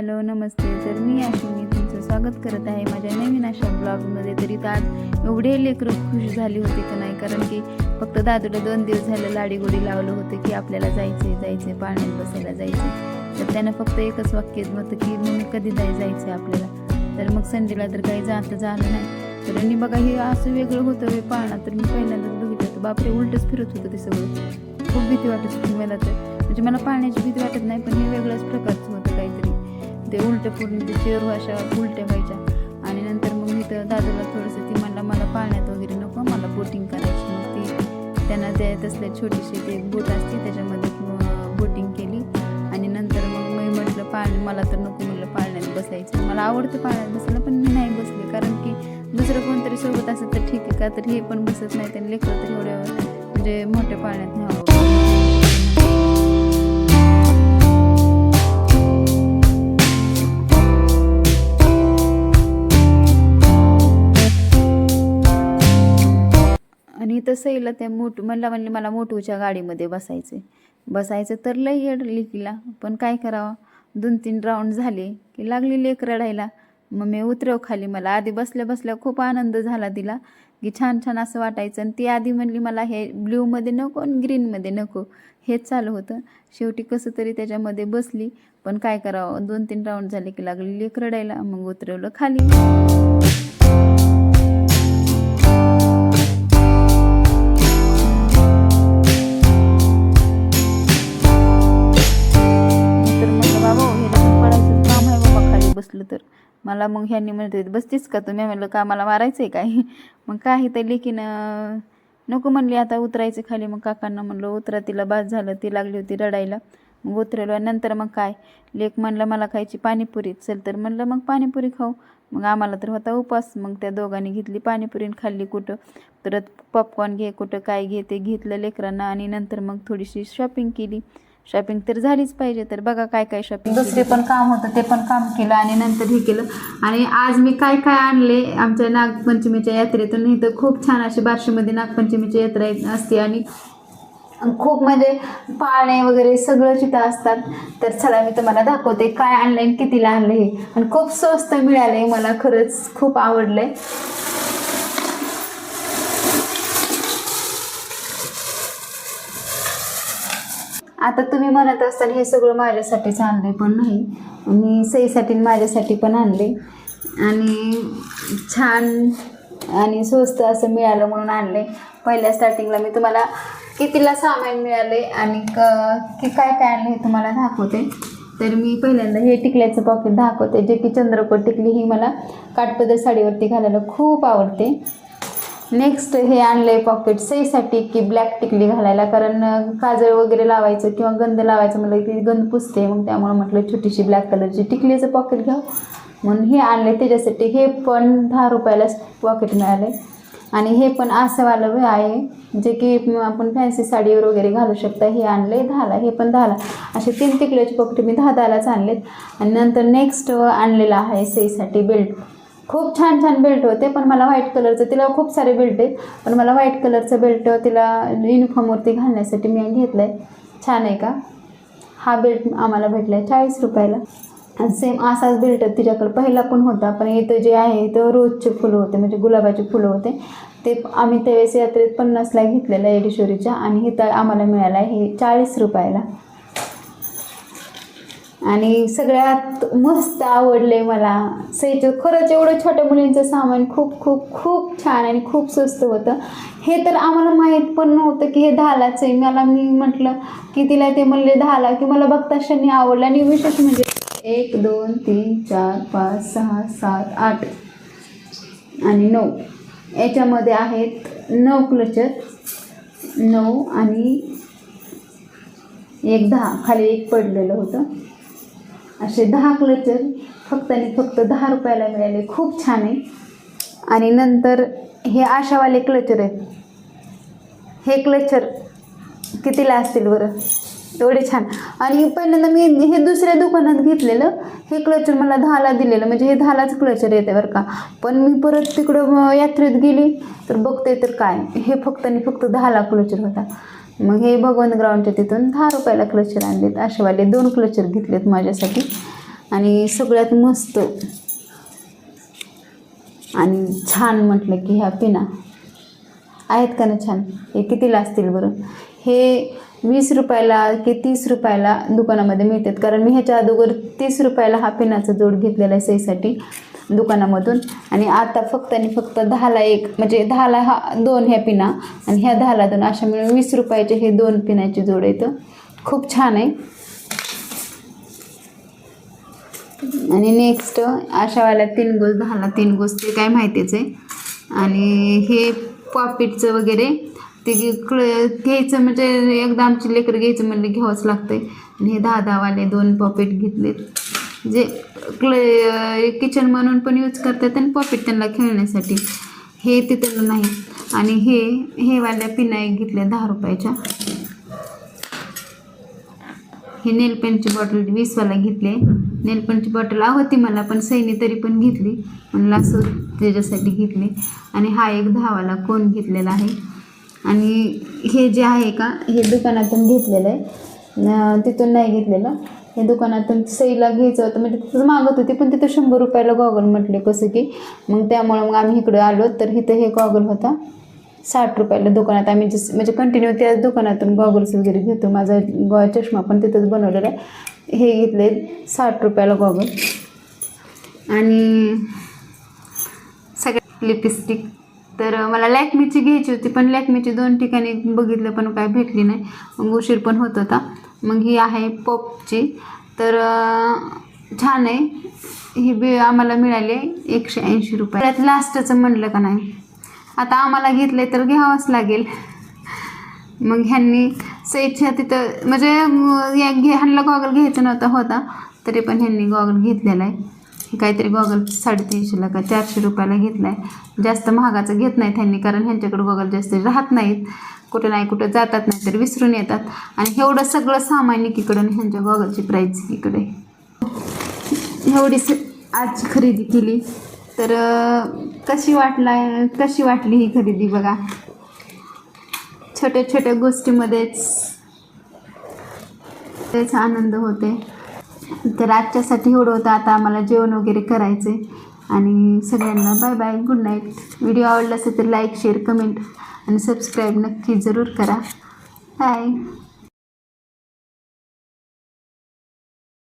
Hello नमस्ते. तर मी आशिनी तुमचं स्वागत करत आहे माझ्या नवीन अशा ब्लॉगमध्ये. तरी आज एवढे लेकरं खुश झाली होती का नाही? कारण की फक्त दादूला दोन दिवस झालं लाडीगोडी लावलं होतं की आपल्याला जायचे जायचे पाण्यात बसायला जायचे तर त्यानं फक्त एकच वाक्य होतं की मम्मी कधी जाय जायचं आपल्याला. तर मग संडेला तर काही जात झालं नाही. तर मी बघा हे असं वेगळं होतं हे पाळणा. तर मी पहिल्यांदाच बघितलं होतं. बापरे उलटच फिरत होतं ते सगळं. खूप भीती वाटत होती मला तर. म्हणजे मला पाण्याची भीती वाटत नाही पण हे वेगळ्याच प्रकारचं होतं काहीतरी. ते उलटं पूर्ण ते चेअर अशा उलट्या व्हायच्या. आणि नंतर मग मी तर दादाला थोडंसं ती म्हणलं मला पाण्यात वगैरे नको मला बोटिंग करायची. मग ती त्यांना द्यायत असल्या छोटीशी ते बोट असते त्याच्यामध्ये बोटिंग केली. आणि नंतर मग मी म्हटलं पाणी मला तर नको म्हटलं पाण्यात बसायचं. मला आवडतं पाण्यात बसायला पण मी नाही बसले. कारण की दुसरं कोणतरी सोबत असेल तर ठीक आहे का तर हे पण बसत नाही त्यांनी लेकरं तर एवढ्या म्हणजे मोठ्या पाण्यात न्यावं सईला येईल त्या मोठ म्हणला म्हणले मला मोठूच्या गाडीमध्ये बसायचं बसायचं तर लई येड लेकीला पण काय करावं? दोन तीन राऊंड झाले की लागली लेक रडायला. मग मी उतरव खाली मला. आधी बसल्या बसल्या खूप आनंद झाला तिला की छान छान असं वाटायचं. आणि ती आधी म्हणली मला हे ब्ल्यूमध्ये नको आणि ग्रीनमध्ये नको. हेच चालू होतं. शेवटी कसं तरी त्याच्यामध्ये बसली. पण काय करावं? दोन तीन राऊंड झाले की लागली लेक रडायला. मग उतरवलं खाली. मला मग ह्यांनी म्हणते बसतीस का तुम्ही? म्हणलं का मला मारायचं आहे काय? मग काही तर लेकीन नको म्हणली आता उतरायचं खाली. मग काकांना म्हणलं उतरा तिला बाद झालं ती लागली होती रडायला. मग उतरलो. नंतर मग काय? लेक म्हणलं मला खायची पाणीपुरी चल तर. म्हणलं मग पाणीपुरी खाऊ. मग आम्हाला तर होता उपास मग त्या दोघांनी घेतली पाणीपुरी खाल्ली कुठं? परत पॉपकॉर्न घे कुठं काय घे ते घेतलं लेकरांना. आणि नंतर मग थोडीशी शॉपिंग केली. शॉपिंग तर झालीच पाहिजे. तर बघा काय काय शॉपिंग दुसरे पण काम होतं ते पण काम केलं आणि नंतर हे केलं. आणि आज मी काय काय आणले आमच्या नागपंचमीच्या यात्रेतून इथं खूप छान अशी बार्शीमध्ये नागपंचमीची यात्रा असते आणि खूप म्हणजे पाळणे वगैरे सगळं तिथं असतात. तर चला मी तुम्हाला दाखवते काय आणलंय आणि कितीला आणलं हे आणि खूप स्वस्त मिळाले मला खरंच खूप आवडलंय. आता तुम्ही म्हणत असाल हे सगळं माझ्यासाठीच आणले पण नाही. मी सईसाठी माझ्यासाठी पण आणले. आणि छान आणि स्वस्त असं मिळालं म्हणून आणले. पहिल्या स्टार्टिंगला मी तुम्हाला कितीला सामान मिळाले आणि क की काय काय आणलं हे तुम्हाला दाखवते. तर मी पहिल्यांदा हे टिकल्याचं पॉकेट दाखवते जे की चंद्रकोट टिकली ही मला काठपदर साडीवरती घालायला खूप आवडते. नेक्स्ट हे आणलं आहे पॉकेट सईसाठी की ब्लॅक टिकली घालायला. कारण काजळ वगैरे लावायचं किंवा गंध लावायचं म्हटलं की गंध पुसते. मग त्यामुळे म्हटलं छोटीशी ब्लॅक कलरची टिकलीचं पॉकेट घ्यावं म्हणून हे आणले त्याच्यासाठी. हे पण दहा रुपयालाच पॉकेट मिळाले आणि हे पण असंवालं आहे. जे की आपण फॅन्सी साडीवर वगैरे घालू शकता. हे आणले दहाला. हे पण दहाला. असे तीन टिकल्याचे पॉकेट मी दहा दहालाच आणलेत. आणि नंतर नेक्स्ट आणलेला आहे सईसाठी बेल्ट खूप छान छान बेल्ट होते पण मला व्हाईट कलरचं तिला खूप सारे बेल्ट आहेत. पण मला व्हाईट कलरचं बेल्ट तिला युनिफॉर्मवरती घालण्यासाठी मी घेतलं आहे छान आहे का? हा बेल्ट आम्हाला भेटला आहे चाळीस रुपयाला. आणि सेम असाच बेल्ट तिच्याकडे पहिला पण होता पण इथं जे आहे इथं रोजचे फुलं होते म्हणजे गुलाबाचे फुलं होते. ते आम्ही त्यावेळेस यात्रेत पन्नासला घेतलेलं आहे येडेश्वरीच्या आणि इथं आम्हाला मिळालं आहे हे चाळीस रुपयाला. आणि सगळ्यात मस्त आवडले मला. सईचं खरंच एवढं छोट्या मुलींचं सामान खूप खूप खूप छान आणि खूप स्वस्त होतं. हे तर आम्हाला माहीत पण नव्हतं की हे दहालाच आहे. मला मी म्हटलं की तिला ते म्हणले दहाला की मला बघता क्षणी आवडलं आणि विशेष म्हणजे एक दोन तीन चार पाच सहा सात आठ आणि नऊ. याच्यामध्ये आहेत नऊ क्लचर नऊ आणि एक दहा. खाली एक पडलेलं होतं. असे दहा क्लचर फक्त आणि फक्त दहा रुपयाला मिळाले. खूप छान आहे. आणि नंतर हे आशावाले क्लचर आहेत. हे क्लचर कितीला असतील बरं? एवढे छान. आणि पहिल्यांदा मी हे दुसऱ्या दुकानात घेतलेलं. हे क्लचर मला दहाला दिलेलं. म्हणजे हे दहालाच क्लचर येते बरं का. पण मी परत तिकडं यात्रेत गेली. तर बघते तर काय? हे फक्त आणि फक्त दहाला क्लचर होता. मग हे भगवंत ग्राउंडच्या तिथून दहा रुपयाला क्लचर आणलेत. असेवाले दोन क्लचर घेतलेत माझ्यासाठी. आणि सगळ्यात मस्त आणि छान म्हटलं की ह्या पिना. आहेत का ना छान? हे कितीला असतील बरं? हे वीस रुपयाला की तीस रुपयाला दुकानामध्ये मिळतात. कारण मी ह्याच्या अगोदर तीस रुपयाला हा पिनाचा जोड घेतलेला आहे सईसाठी दुकानामधून. आणि आता फक्त आणि फक्त दहाला एक म्हणजे दहाला हा दोन ह्या पिना आणि ह्या दहाला दोन अशा मिळून वीस रुपयाचे हे दोन पिनाचे जोड येतं. खूप छान आहे. आणि नेक्स्ट अशावाल्या तीन गोस दहाला तीन गोस ते काय माहितीच आहे. आणि हे पॉपिटचं वगैरे ते कळ- घ्यायचं म्हणजे एकदा आमची लेकरं घ्यायचं म्हणलं घ्यावंच लागतंय. आणि हे दहा दहावाले दोन पॉपिट घेतलेत. जे क्ले किचन म्हणून पण यूज करतात आणि पॉपिट त्यांना खेळण्यासाठी. हे तिथलं नाही. आणि हे हे वाल्या पिना एक घेतल्या दहा रुपयाच्या. हे नेलपेनची बॉटल वीसवाला घेतले. आहे पेंटची बॉटल होती मला पण सैनी तरी पण घेतली. म्हणलं असं त्याच्यासाठी घेतली. आणि हा एक दहावाला कोण घेतलेला आहे. आणि हे जे आहे का हे दुकानातून घेतलेलं आहे. तिथून नाही घेतलेलं. हे दुकानातून सईला घ्यायचं होतं. म्हणजे तिथं मागत होती पण तिथं शंभर रुपयाला गॉगल म्हटले कसं की. मग त्यामुळं मग आम्ही इकडं आलो तर इथं हे गॉगल होता. साठ रुपयाला दुकानात आम्ही जस म्हणजे कंटिन्यू त्याच दुकानातून गॉगल्स वगैरे घेतो. माझा गॉ चष्मा पण तिथंच बनवलेला आहे. हे घेतले साठ रुपयाला गॉगल आणि सगळ्या लिपस्टिक तर मला लॅकमीची घ्यायची होती पण लॅकमीची दोन ठिकाणी बघितलं पण काय भेटली नाही. मग उशीर पण होत होता. मग ही आहे पॉपची. तर छान आहे. ही बी आम्हाला मिळाली आहे एकशे ऐंशी रुपये. त्यात लास्टचं म्हणलं का नाही? आता आम्हाला घेतले तर घ्यावंच लागेल. मग ह्यांनी सईच्या तिथं म्हणजे या घे ह्यांना गॉगल घ्यायचं नव्हता होता. तरी पण ह्यांनी गॉगल घेतलेला आहे. काहीतरी गॉगल साडेतीनशेला का चारशे रुपयाला घेतला आहे जास्त महागाचं घेत नाहीत ह्यांनी कारण ह्यांच्याकडे गॉगल जास्त राहत नाहीत. कुठं नाही कुठं जातात नाही तर विसरून येतात. आणि एवढं सगळं सामान एकीकडं आणि ह्यांच्या गॉगलची प्राईस इकडे एवढी आजची खरेदी केली. तर कशी वाटला कशी वाटली ही खरेदी बघा. छोट्या छोट्या गोष्टीमध्येच. तेच आनंद होते तर आजच्यासाठी एवढं होतं. आता आम्हाला जेवण वगैरे करायचे आणि सगळ्यांना bye bye good night video आवडला असेल तर लाईक शेअर कमेंट आणि सबस्क्राईब नक्की जरूर करा. बाय